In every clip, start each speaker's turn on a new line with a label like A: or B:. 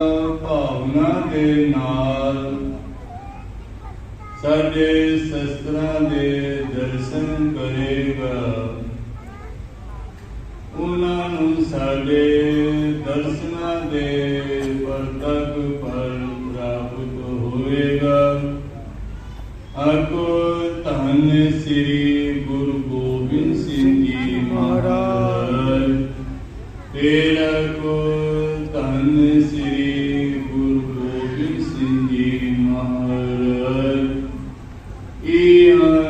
A: ਭਾਵਨਾ ਦੇ ਨਾਲ ਸਾਡੇ ਸ਼ਸਤਰਾਂ ਦੇ ਦਰਸ਼ਨ ਕਰੇਗਾ। ਉਹਨਾਂ ਨੂੰ ਸਾਡੇ ਦਰਸ਼ਨਾਂ ਦੇ ਪਰਤਕ ਫਲ ਪ੍ਰਾਪਤ ਹੋਵੇਗਾ ਆਕੋ ਧੰਨ ਸ੍ਰੀ ਗੁਰੂ ਗੋਬਿੰਦ ਸਿੰਘ ਜੀ ਮਹਾਰਾਜ। ਤੇਰਾ ਕੋ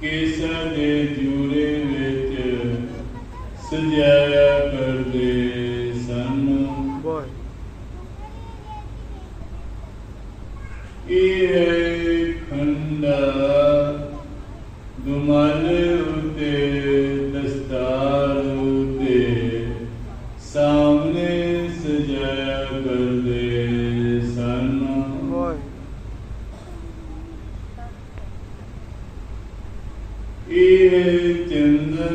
A: ਕੇਸਰ ਦੇ ਜੂਰੇ ਵਿੱਚ ਸਜਾਇਆ ਕਰਦੇ ਸਨ। ਇਹ ਖੰਡਾ ਦੁਮਲ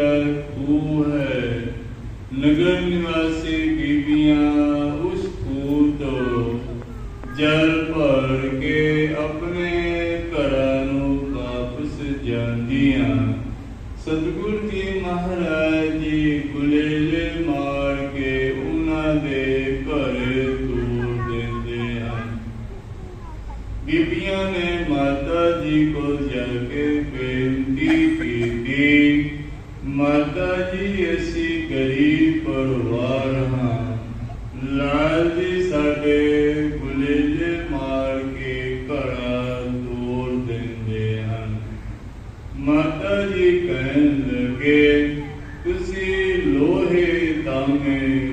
A: निगाह तू है। नगर निवासी बीबियाँ उसको तो जल पर के अपने करानों का फस सतगुर जी महाराज जी गुलेले मार के उन्हां दे तोड़ देंदे हन ने माता जी को जाके बेनती ਮਾਤਾ ਜੀ, ਅਸੀਂ ਗਰੀਬ ਪਰਿਵਾਰ ਹਾਂ। ਲਾਲ ਜੀ, ਸਾਡੇ ਗੁਲੇਲੇ ਮਾਰ ਕੇ ਘਰਾਂ ਤੋੜ ਦਿੰਦੇ ਹਨ। ਮਾਤਾ ਜੀ ਕਹਿਣ ਲੱਗੇ, ਤੁਸੀਂ ਲੋਹੇ ਤਾਂਗੇ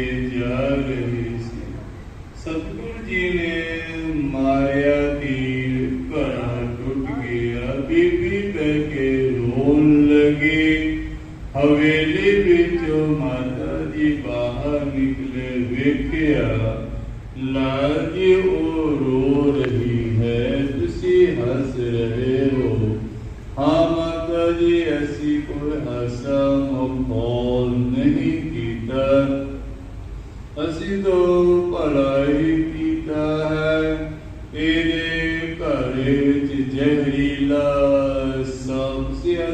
A: हवेली बेचो माता जी बाहर निकले वेख्या लाजी ओ रो रही है, तुसी हंस रहे हो। हाँ माता जी, ऐसी कोई हंसा मखौल नहीं कीता असी तो पढ़ाई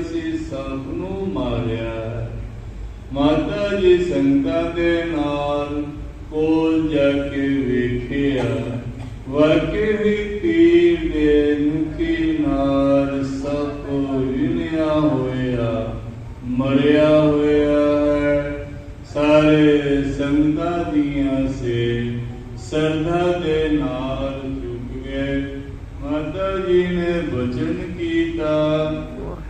A: ਅਸੀਂ ਸਭ ਨੂੰ ਮਾਰਿਆ। ਹੈ। ਮਾਤਾ ਜੀ ਸੰਗਤਾਂ ਦੇ ਨਾਲ ਕੋਲ ਜਾ ਕੇ ਵੇਖਿਆ। ਵਾਕਿਆ ਹੀ ਦੇ ਮੁਖੀ ਨਾਲ ਸਭ ਰਿਨਿਆ ਹੋਇਆ, ਮਰਿਆ ਹੋਇਆ ਹੈ। ਸਾਰੇ ਸੰਗਤਾਂ ਦੀਆਂ ਸੇ ਸਰਦਾ ਦੇ ਨਾਲ ਝੁਕ ਗਏ। ਮਾਤਾ ਜੀ ਨੇ ਬਚਨ ਕੀਤਾ।